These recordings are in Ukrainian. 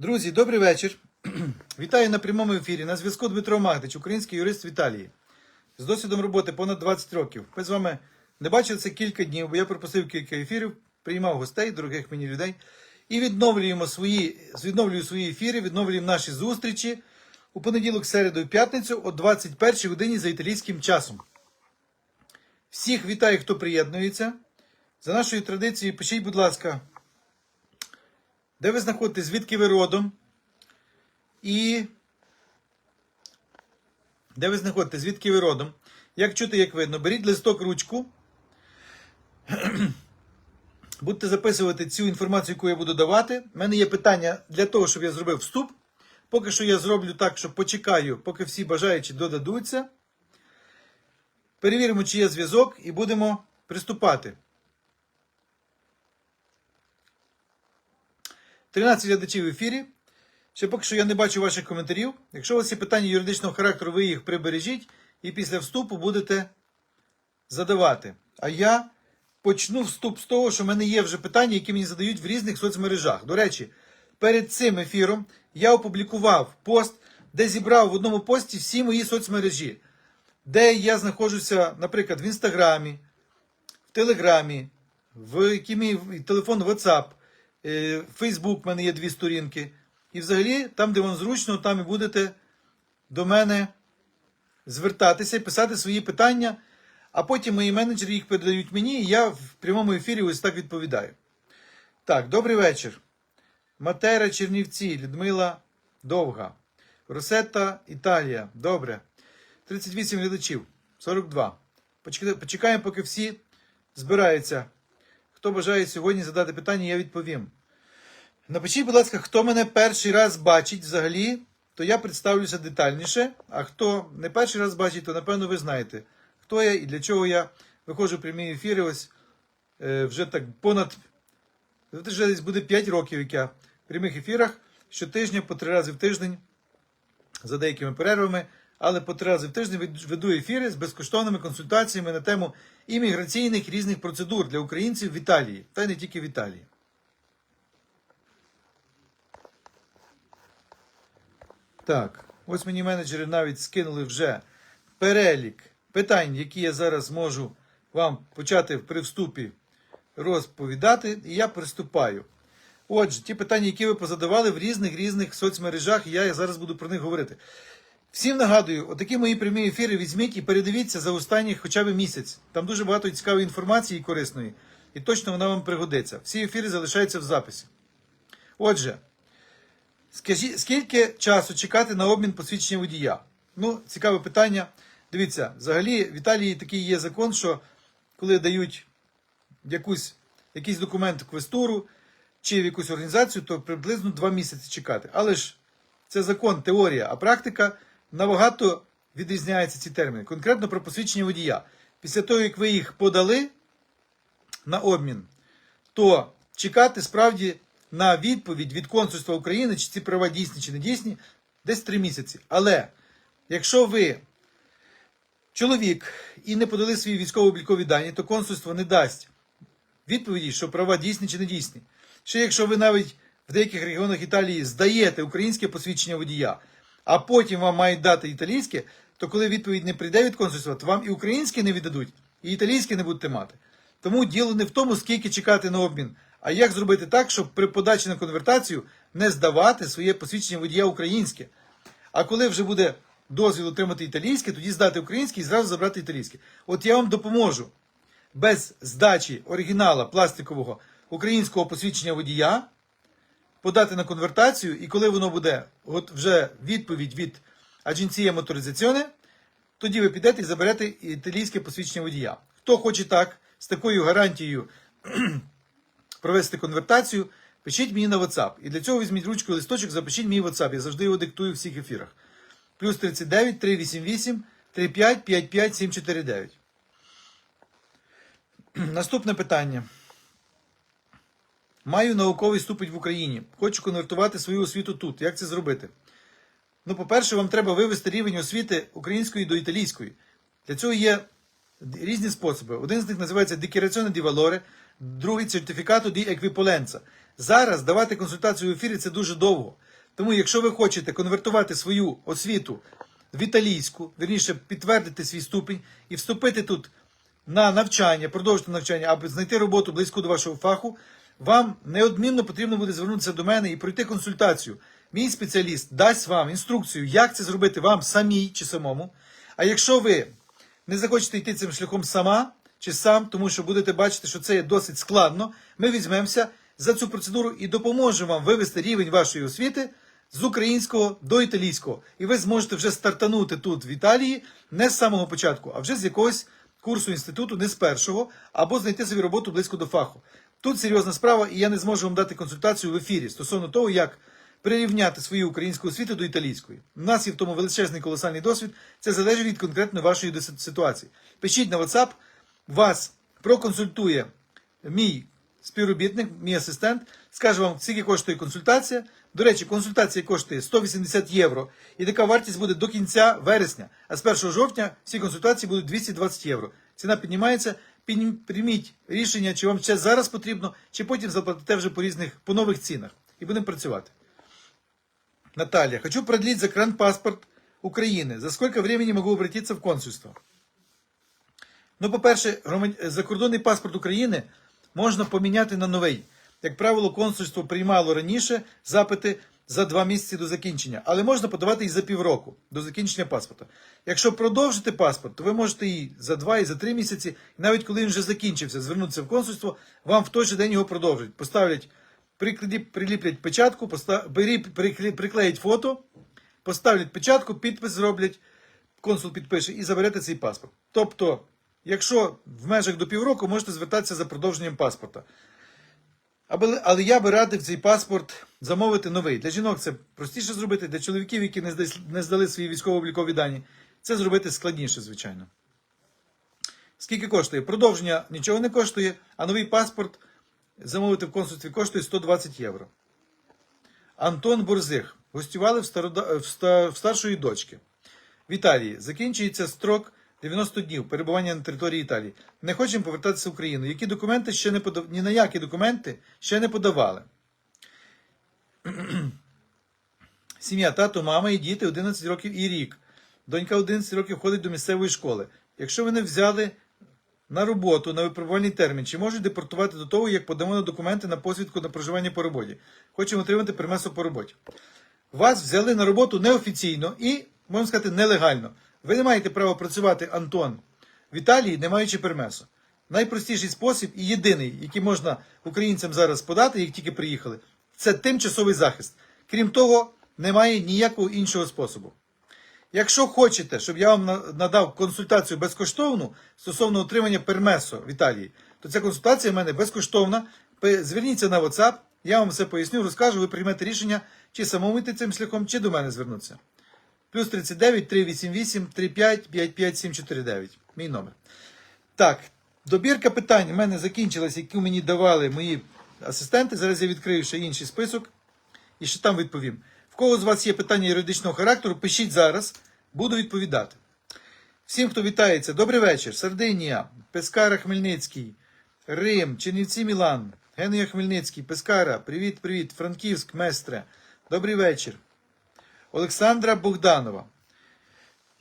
Друзі, добрий вечір. Вітаю на прямому ефірі. На зв'язку Дмитро Магдич, український юрист в Італії. З досвідом роботи понад 20 років. Ми з вами не бачилися кілька днів, бо я пропустив кілька ефірів, приймав гостей, дорогих мені людей. І відновлюємо свої, відновлюю свої ефіри, відновлюємо наші зустрічі у понеділок, середу і п'ятницю о 21 годині за італійським часом. Всіх вітаю, хто приєднується. За нашою традицією, пишіть, будь ласка, де ви знаходитесь, звідки ви родом, і де ви знаходитесь, звідки ви родом. Як чути, як видно, беріть листок, ручку. Будете записувати цю інформацію, яку я буду давати. У мене є питання для того, щоб я зробив вступ. Поки що я зроблю так, що почекаю, поки всі бажаючі додадуться. Перевіримо, чи є зв'язок, і будемо приступати. 13 глядачів в ефірі. Ще поки що я не бачу ваших коментарів. Якщо у вас є питання юридичного характеру, ви їх прибережіть і після вступу будете задавати. А я почну вступ з того, що в мене є вже питання, які мені задають в різних соцмережах. До речі, перед цим ефіром я опублікував пост, де зібрав в одному пості всі мої соцмережі, де я знаходжуся, наприклад, в Інстаграмі, в Телеграмі, в телефон WhatsApp, Facebook в мене є дві сторінки. І взагалі, там, де вам зручно, там і будете до мене звертатися писати свої питання, а потім мої менеджери їх передають мені, і я в прямому ефірі ось так відповідаю. Так, добрий вечір. Матера Чернівці, Людмила Довга. Росетта Італія. Добре. 38 глядачів. 42. Почекаємо, поки всі збираються. Хто бажає сьогодні задати питання, я відповім. Напишіть, будь ласка, хто мене перший раз бачить взагалі, то я представлюся детальніше. А хто не перший раз бачить, то напевно ви знаєте, хто я і для чого я виходжу в прямі ефіри. Ось е, вже так понад вже десь буде 5 років, як я в прямих ефірах щотижня по три рази в тиждень за деякими перервами, але по три рази в тиждень вед- веду ефіри з безкоштовними консультаціями на тему імміграційних різних процедур для українців в Італії, та й не тільки в Італії. Так, ось мені менеджери навіть скинули вже перелік питань, які я зараз можу вам почати при вступі розповідати, і я приступаю. Отже, ті питання, які ви позадавали в різних різних соцмережах, я зараз буду про них говорити. Всім нагадую, отакі мої прямі ефіри візьміть і передивіться за останній хоча б місяць. Там дуже багато цікавої інформації і корисної, і точно вона вам пригодиться. Всі ефіри залишаються в записі. Отже, скажіть, скільки часу чекати на обмін посвідчення водія? Ну, цікаве питання. Дивіться, взагалі в Італії такий є закон, що коли дають якусь, якийсь документ квестуру чи в якусь організацію, то приблизно два місяці чекати. Але ж це закон, теорія, а практика набагато відрізняється ці терміни. Конкретно про посвідчення водія. Після того, як ви їх подали на обмін, то чекати справді на відповідь від консульства України, чи ці права дійсні чи не дійсні, десь три місяці. Але якщо ви чоловік і не подали свої військово-облікові дані, то консульство не дасть відповіді, що права дійсні чи не дійсні. Ще якщо ви навіть в деяких регіонах Італії здаєте українське посвідчення водія, а потім вам мають дати італійське, то коли відповідь не прийде від консульства, то вам і українське не віддадуть, і італійське не будете мати. Тому діло не в тому, скільки чекати на обмін, а як зробити так, щоб при подачі на конвертацію не здавати своє посвідчення водія українське. А коли вже буде дозвіл отримати італійське, тоді здати українське і зразу забрати італійське. От я вам допоможу без здачі оригінала пластикового українського посвідчення водія подати на конвертацію, і коли воно буде от вже відповідь від Агенція моторизаціоне, тоді ви підете і заберете італійське посвідчення водія. Хто хоче так, з такою гарантією провести конвертацію, пишіть мені на WhatsApp. І для цього візьміть ручку і листочок, запишіть мій WhatsApp. Я завжди його диктую в всіх ефірах. Плюс 39 388 35 55 749. Наступне питання. Маю науковий ступень в Україні. Хочу конвертувати свою освіту тут. Як це зробити? Ну, по-перше, вам треба вивести рівень освіти української до італійської. Для цього є різні способи. Один з них називається di valore, другий сертифікату di еквіполенца. Зараз давати консультацію в ефірі це дуже довго. Тому, якщо ви хочете конвертувати свою освіту в італійську, вірніше підтвердити свій ступінь і вступити тут на навчання, продовжити навчання, аби знайти роботу близько до вашого фаху, вам неодмінно потрібно буде звернутися до мене і пройти консультацію. Мій спеціаліст дасть вам інструкцію, як це зробити вам самій чи самому. А якщо ви не захочете йти цим шляхом сама чи сам, тому що будете бачити, що це є досить складно, ми візьмемося за цю процедуру і допоможемо вам вивести рівень вашої освіти з українського до італійського. І ви зможете вже стартанути тут, в Італії, не з самого початку, а вже з якогось курсу інституту, не з першого, або знайти собі роботу близько до фаху. Тут серйозна справа, і я не зможу вам дати консультацію в ефірі стосовно того, як прирівняти свою українську освіту до італійської. У нас є в тому величезний колосальний досвід. Це залежить від конкретно вашої ситуації. Пишіть на WhatsApp, вас проконсультує мій співробітник, мій асистент, скаже вам, скільки коштує консультація. До речі, консультація коштує 180 євро, і така вартість буде до кінця вересня. А з 1 жовтня всі консультації будуть 220 євро. Ціна піднімається. Прийміть рішення, чи вам ще зараз потрібно, чи потім заплатите вже по різних по нових цінах. І будемо працювати. Наталья, хочу продлить загранпаспорт Украины. За сколько времени могу обратиться в консульство? Ну, по-перше, закордонний паспорт України можна поміняти на новий. Як правило, консульство приймало раніше запити за два місяці до закінчення, але можна подавати і за півроку до закінчення паспорта. Якщо продовжити паспорт, то ви можете і за два, і за три місяці, і навіть коли він вже закінчився, звернутися в консульство, вам в той же день його продовжать. Поставлять, приліплять печатку, поста- бері- приклі- приклеять фото, поставлять печатку, підпис зроблять, консул підпише і заберете цей паспорт. Тобто, якщо в межах до півроку, можете звертатися за продовженням паспорта. Аби- Але я би радив цей паспорт замовити новий. Для жінок це простіше зробити, для чоловіків, які не здали, не здали свої військово-облікові дані, це зробити складніше, звичайно. Скільки коштує? Продовження нічого не коштує, а новий паспорт замовити в консульстві коштує 120 євро. Антон Борзих. Гостювали в, старода... в, в старшої дочки. В Італії закінчується строк 90 днів перебування на території Італії. Не хочемо повертатися в Україну. Які документи ще не подав... Ні на які документи ще не подавали. Сім'я, тато, мама і діти 11 років і рік. Донька 11 років ходить до місцевої школи. Якщо ви взяли на роботу на випробувальний термін, чи можуть депортувати до того, як подамо документи на посвідку на проживання по роботі? Хочемо отримати примесу по роботі. Вас взяли на роботу неофіційно і, можна сказати, нелегально. Ви не маєте права працювати, Антон, в Італії, не маючи пермесу. Найпростіший спосіб і єдиний, який можна українцям зараз подати, як тільки приїхали, це тимчасовий захист. Крім того, немає ніякого іншого способу. Якщо хочете, щоб я вам надав консультацію безкоштовну стосовно отримання пермесо в Італії, то ця консультація в мене безкоштовна. Зверніться на WhatsApp, я вам все поясню, розкажу, ви приймете рішення, чи самому йти цим шляхом, чи до мене звернутися. Плюс 39 388 35 55 749. Мій номер. Так, добірка питань в мене закінчилась, які мені давали мої асистенти. Зараз я відкрию ще інший список і ще там відповім. В кого з вас є питання юридичного характеру, пишіть зараз, буду відповідати. Всім, хто вітається, добрий вечір. Сардинія, Пескара Хмельницький, Рим, Чернівці Мілан, Генуя Хмельницький, Пескара, привіт, привіт, Франківськ, Местре. Добрий вечір. Олександра Богданова.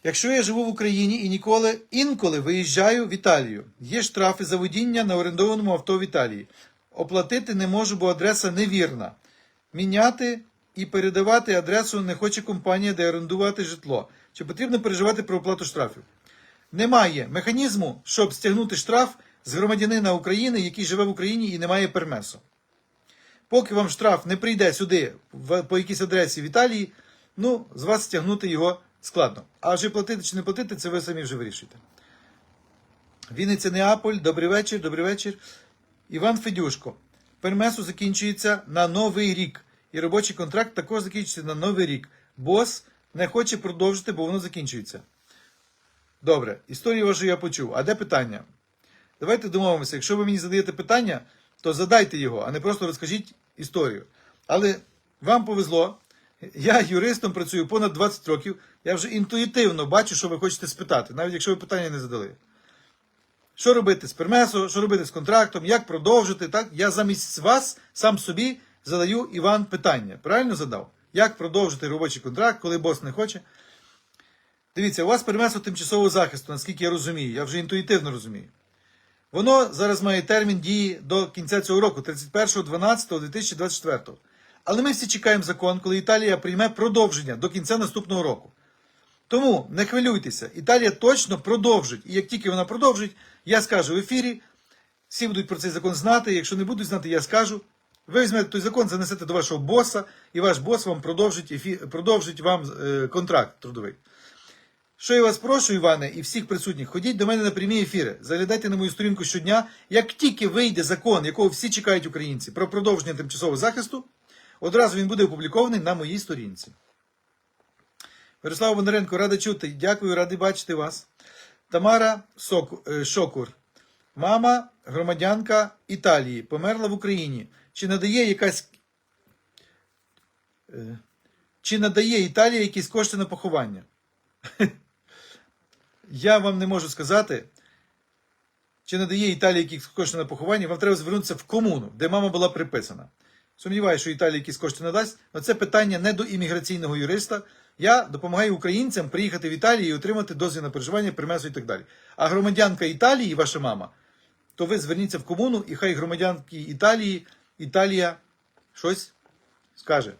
Якщо я живу в Україні і ніколи інколи виїжджаю в Італію, є штрафи за водіння на орендованому авто в Італії. Оплатити не можу, бо адреса невірна. Міняти і передавати адресу не хоче компанія, де орендувати житло. Чи потрібно переживати про оплату штрафів? Немає механізму, щоб стягнути штраф з громадянина України, який живе в Україні і не має пермесу. Поки вам штраф не прийде сюди по якійсь адресі в Італії, ну, з вас стягнути його складно. А вже платити чи не платити, це ви самі вже вирішуєте. Вінниця Неаполь, добрий вечір, добрий вечір. Іван Федюшко. Пермесу закінчується на новий рік. І робочий контракт також закінчується на новий рік. Бос не хоче продовжити, бо воно закінчується. Добре, історію вашу я почув. А де питання? Давайте домовимося. Якщо ви мені задаєте питання, то задайте його, а не просто розкажіть історію. Але вам повезло. Я юристом працюю понад 20 років. Я вже інтуїтивно бачу, що ви хочете спитати, навіть якщо ви питання не задали. Що робити з пермесо, що робити з контрактом, як продовжити, так? Я замість вас сам собі задаю Іван питання. Правильно задав? Як продовжити робочий контракт, коли бос не хоче. Дивіться, у вас перемесло тимчасового захисту, наскільки я розумію, я вже інтуїтивно розумію. Воно зараз має термін дії до кінця цього року, 31.12.2024. Але ми всі чекаємо закон, коли Італія прийме продовження до кінця наступного року. Тому не хвилюйтеся, Італія точно продовжить. І як тільки вона продовжить, я скажу в ефірі, всі будуть про цей закон знати. Якщо не будуть знати, я скажу. Ви візьмете той закон, занесете до вашого боса, і ваш бос вам продовжить, ефі... продовжить вам е, контракт трудовий. Що я вас прошу, Іване, і всіх присутніх, ходіть до мене на прямі ефіри, заглядайте на мою сторінку щодня. Як тільки вийде закон, якого всі чекають українці, про продовження тимчасового захисту, одразу він буде опублікований на моїй сторінці. Мирослав Бондаренко, рада чути. Дякую, радий бачити вас. Тамара е, Шокур. Мама, громадянка Італії, померла в Україні. Чи надає якась. е, Чи надає Італія якісь кошти на поховання? Я вам не можу сказати, чи надає Італія якісь кошти на поховання. Вам треба звернутися в комуну, де мама була приписана. Сумніваюся, що Італія якісь кошти надасть, але це питання не до імміграційного юриста. Я допомагаю українцям приїхати в Італію і отримати дозвіл на проживання, примесу і так далі. А громадянка Італії, ваша мама, то ви зверніться в комуну, і хай громадянки Італії, Італія щось скаже.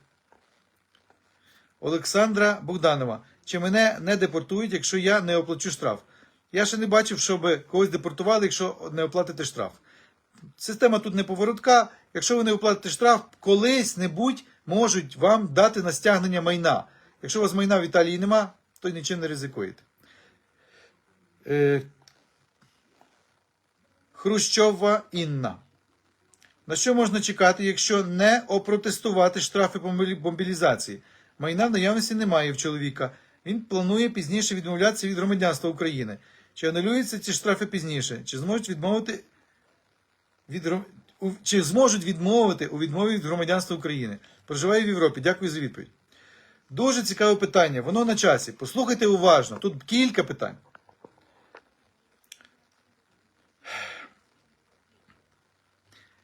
Олександра Богданова. Чи мене не депортують, якщо я не оплачу штраф? Я ще не бачив, щоб когось депортували, якщо не оплатите штраф. Система тут не поворотка. Якщо ви не оплатите штраф, колись-небудь можуть вам дати на стягнення майна. Якщо у вас майна в Італії нема, то нічим не ризикуєте. Е, Хрущова Інна. На що можна чекати, якщо не опротестувати штрафи по мобілізації? Майна в наявності немає в чоловіка. Він планує пізніше відмовлятися від громадянства України. Чи анулюються ці штрафи пізніше? Чи зможуть відмовити від чи зможуть відмовити у відмові від громадянства України? Проживаю в Європі. Дякую за відповідь. Дуже цікаве питання. Воно на часі. Послухайте уважно. Тут кілька питань.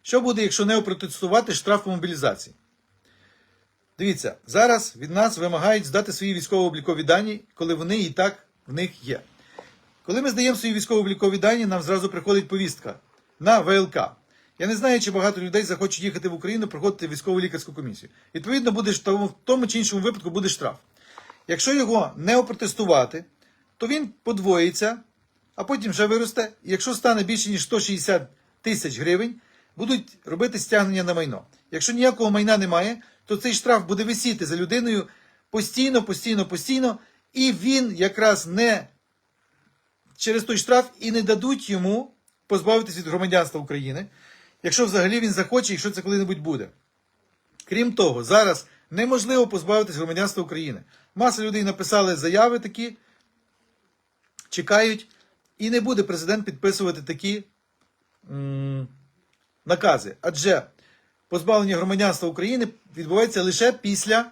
Що буде, якщо не опротестувати штраф по мобілізації? Дивіться, зараз від нас вимагають здати свої військово-облікові дані, коли вони і так в них є. Коли ми здаємо свої військово-облікові дані, нам зразу приходить повістка на ВЛК. Я не знаю, чи багато людей захочуть їхати в Україну, проходити військову лікарську комісію. Відповідно, буде в тому чи іншому випадку буде штраф. Якщо його не опротестувати, то він подвоїться, а потім вже виросте. І якщо стане більше ніж 160 тисяч гривень, будуть робити стягнення на майно. Якщо ніякого майна немає, то цей штраф буде висіти за людиною постійно, постійно, постійно, і він якраз не через той штраф і не дадуть йому позбавитись від громадянства України, якщо взагалі він захоче, якщо це коли-небудь буде. Крім того, зараз неможливо позбавитись громадянства України. Маса людей написали заяви такі, чекають, і не буде президент підписувати такі м, накази. Адже позбавлення громадянства України відбувається лише після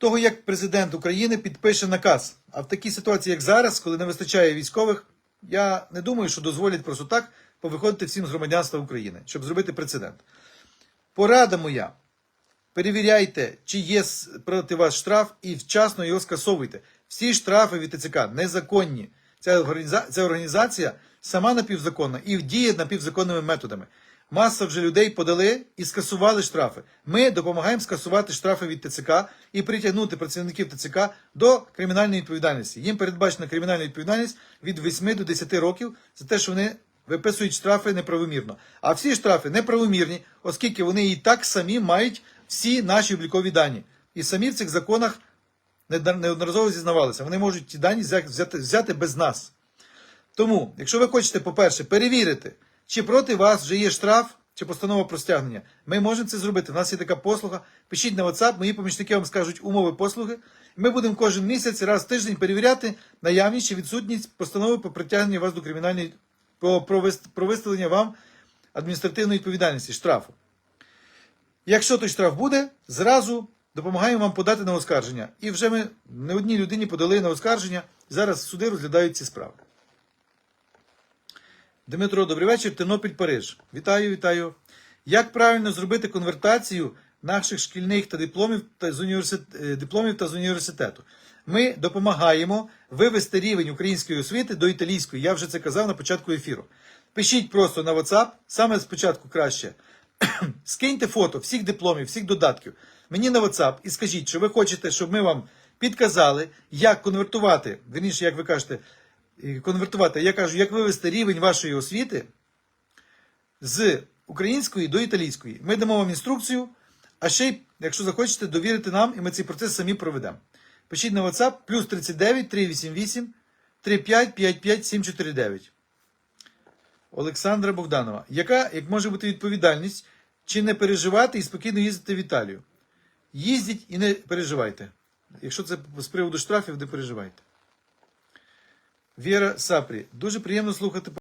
того, як президент України підпише наказ. А в такій ситуації, як зараз, коли не вистачає військових, я не думаю, що дозволять просто так повиходити всім з громадянства України, щоб зробити прецедент. Порада моя. Перевіряйте, чи є проти вас штраф, і вчасно його скасовуйте. Всі штрафи від ТЦК незаконні. Ця організація сама напівзаконна і діє напівзаконними методами. Маса вже людей подали і скасували штрафи. Ми допомагаємо скасувати штрафи від ТЦК і притягнути працівників ТЦК до кримінальної відповідальності. Їм передбачена кримінальна відповідальність від 8 до 10 років за те, що вони виписують штрафи неправомірно. А всі штрафи неправомірні, оскільки вони і так самі мають всі наші облікові дані. І самі в цих законах неодноразово зізнавалися. Вони можуть ті дані взяти, без нас. Тому, якщо ви хочете, по-перше, перевірити, чи проти вас вже є штраф чи постанова про стягнення, ми можемо це зробити. У нас є така послуга. Пишіть на WhatsApp, мої помічники вам скажуть умови послуги. Ми будемо кожен місяць, раз в тиждень перевіряти наявність чи відсутність постанови по притягненню вас до кримінальної про, про виставлення вам адміністративної відповідальності, штрафу. Якщо той штраф буде, зразу допомагаємо вам подати на оскарження. І вже ми не одній людині подали на оскарження. Зараз суди розглядають ці справи. Дмитро, добрий вечір. Тернопіль, Париж. Вітаю, вітаю. Як правильно зробити конвертацію наших шкільних та дипломів та з університ... е, дипломів та з університету. Ми допомагаємо вивести рівень української освіти до італійської. Я вже це казав на початку ефіру. Пишіть просто на WhatsApp, саме спочатку краще. Скиньте фото всіх дипломів, всіх додатків мені на WhatsApp і скажіть, що ви хочете, щоб ми вам підказали, як конвертувати, верніше, як ви кажете, конвертувати, я кажу, як вивести рівень вашої освіти з української до італійської. Ми дамо вам інструкцію, а ще й, якщо захочете, довірити нам, і ми цей процес самі проведемо. Пишіть на WhatsApp плюс 39 388 35 55 749. Олександра Богданова. Яка як може бути відповідальність, чи не переживати і спокійно їздити в Італію? Їздіть і не переживайте. Якщо це з приводу штрафів, не переживайте. Віра Сапрі. Дуже приємно слухати.